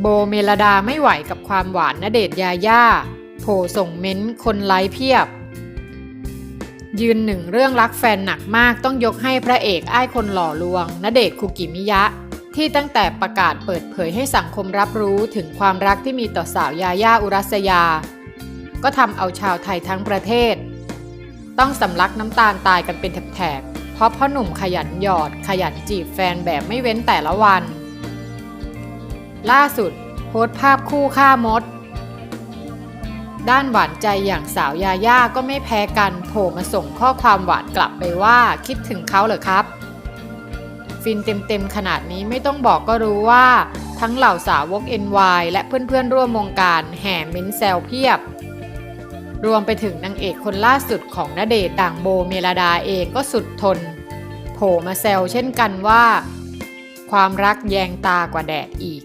โบเมลดาไม่ไหวกับความหวานณเดชยาย่าโผส่งเม้นต์คนไลค์เพียบ ยืนหนึ่งเรื่องรักแฟนหนักมากต้องยกให้พระเอกอ้ายคนหล่อลวงณเดชคุกิมิยะ ที่ตั้งแต่ประกาศเปิดเผยให้สังคมรับรู้ถึงความรักที่มีต่อสาวยาย่าอุรัสยา ก็ทำเอาชาวไทยทั้งประเทศ ต้องสำลักน้ำตาลตายกันเป็นแถบๆเพราะพ่อหนุ่มขยันหยอดขยันจีบแฟนแบบไม่เว้นแต่ละวัน ล่าสุดโพสภาพคู่ฆ่ามด ด้านหวานใจอย่างสาวยาย่าก็ไม่แพ้กันโผล่มาส่งข้อความหวานกลับไปว่าคิดถึงเขาเหรอครับ ฟินเต็มๆขนาดนี้ไม่ต้องบอกก็รู้ว่า ทั้งเหล่าสาวก NY และเพื่อนๆร่วมวงการแห่เม้นแซวเพียบ รวมไปถึงนางเอกคนล่าสุดของณเดชน์ด่างโบเมลดาเองก็สุดทน โผล่มาแซวเช่นกันว่าความรักแยงตากว่าแดดอีก